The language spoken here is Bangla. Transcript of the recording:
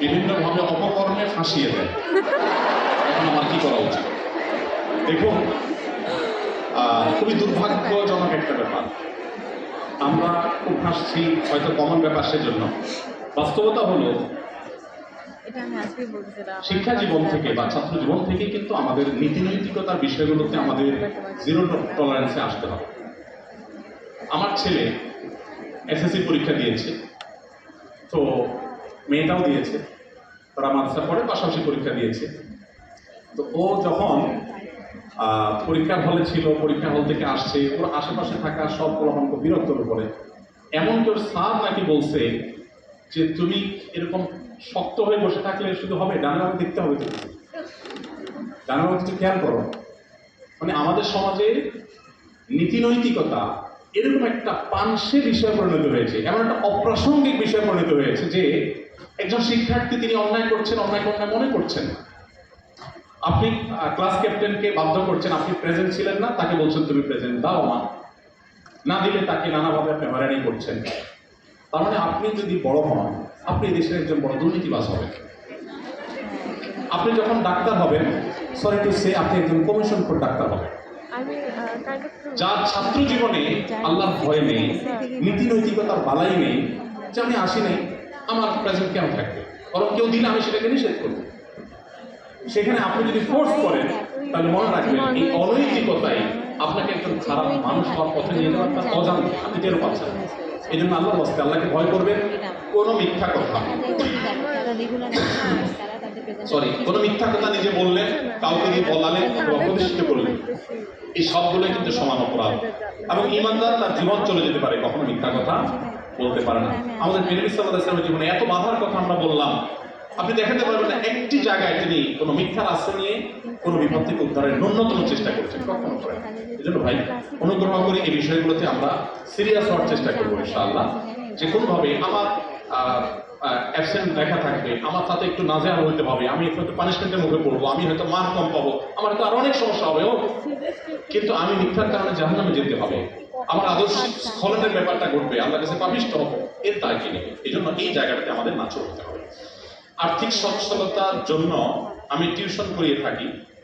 বিভিন্ন ভাবে অপকর্মে ফাঁসিয়ে দেয়। এখন আমার কি করা উচিত? দেখুন খুবই দুর্ভাগ্যজনক একটা ব্যাপার। আমরা খুব হাসছি হয়তো কমন ব্যাপার সেজন্য। বাস্তবতা হলো শিক্ষা জীবন থেকে বা ছাত্র জীবন থেকে কিন্তু আমাদের নীতি নৈতিকতার বিষয়গুলোতে আমাদের জিরো টলারেন্সে আসতে হবে। আমার ছেলে এসএসসি পরীক্ষা দিয়েছে। তো মেয়েটাও দিয়েছে। তারা মাদ্রাসা পড়ে পাশাপাশি পরীক্ষা দিয়েছে। তো ও যখন পরীক্ষার হলে ছিল, পরীক্ষা হল থেকে আসছে, ওর আশেপাশে থাকা সব প্রলম্ব বিরক্তর উপরে, এমন তোর স্যার নাকি বলছে যে তুমি এরকম শক্ত হয়ে বসে থাকলে শুধু হবে ডানে বামে দেখতে হবে তুমি ডানে বামে একটু খেয়াল করো। মানে আমাদের সমাজে নীতি নৈতিকতা এরকম একটা পাংশে বিষয় পরিণত হয়েছে, এমন একটা অপ্রাসঙ্গিক বিষয় পরিণত হয়েছে যে একজন শিক্ষার্থী তিনি অন্যায় করছেন, অন্যায় অন্যায় মনে করছেন আপনি ক্লাস ক্যাপ্টেনকে বাধ্য করছেন, আপনি প্রেজেন্ট ছিলেন না, তাকে বলছেন, তুমি প্রেজেন্ট দাও মা। না দিলে তাকে নানাভাবে আপনি হয়রানি করছেন। তার মানে আপনি যদি বড় হন, আপনি দেশের একজন বড় দুর্নীতিবাস হবেন। আপনি যখন ডাক্তার হবেন সরি টু সে আপনি একজন কমিশন ডাক্তার হবেন। যার ছাত্র জীবনে আল্লাহর ভয় নেই নীতি নৈতিকতার বালাই নেই যে আমি আসি নাই আমার প্রেজেন্ট কেন থাকবে? বরং কেউ দিলে আমি সেটাকে নিষেধ করব। সেখানে আপনি যদি ফোর্স করেন তাহলে মনে রাখবেন এই অনৈতিকতাই আপনাকে একজন খারাপ মানুষ হওয়ার পথে নিয়ে যাওয়ার তার অজান্তে আপনি টেরও পাচ্ছেন এই জন্য আল্লাহ বস্তে আল্লাহকে ভয় করবেন কোনো মিথ্যা কথা সরি কোনো মিথ্যা কথা নিজে বললেন কাউকে দিয়ে বলালেন এবং প্রতিষ্ঠিত করলেন এই কিন্তু সমান অপরাধ। এবং ইমানদার তার জীবন চলে যেতে পারে কখনো মিথ্যা কথা বলতে পারে না। আমাদের মেনবি সাল্লাহ জীবনে এত বাধার কথা আমরা বললাম। আপনি দেখাতে পারবেন না একটি জায়গায় তিনি কোনো মিথ্যার আশ্রয় নিয়ে কোনো বিপদ থেকে উদ্ধারের ন্যূনতম চেষ্টা করছেন কখনো করেন এই জন্য ভাই অনুগ্রহ করে এই বিষয়গুলোতে আমরা সিরিয়াস হওয়ার চেষ্টা করব ইনশাআল্লাহ। যে কোনোভাবে আমার অ্যাবসেন্ট লেখা থাকবে। আমার তাতে একটু নাজেহাল হইতে হবে। আমি হয়তো পানিশমেন্টের মুখে পড়ব। আমি হয়তো মার কম পাবো। আমার তো আরও অনেক সমস্যা হবে, ও। কিন্তু আমি মিথ্যার কারণে জাহান্নামে যেতে হবে। আমার আদর্শ স্খলনের ব্যাপারটা ঘটবে। আল্লাহ কাছে পাপিষ্ট হব। এর কি নেবে এই জন্য এই জায়গাটাতে আমাদের না চলতে হবে। আর্থিক সচ্ছলতার জন্য আমি টিউশন করিয়ে থাকি।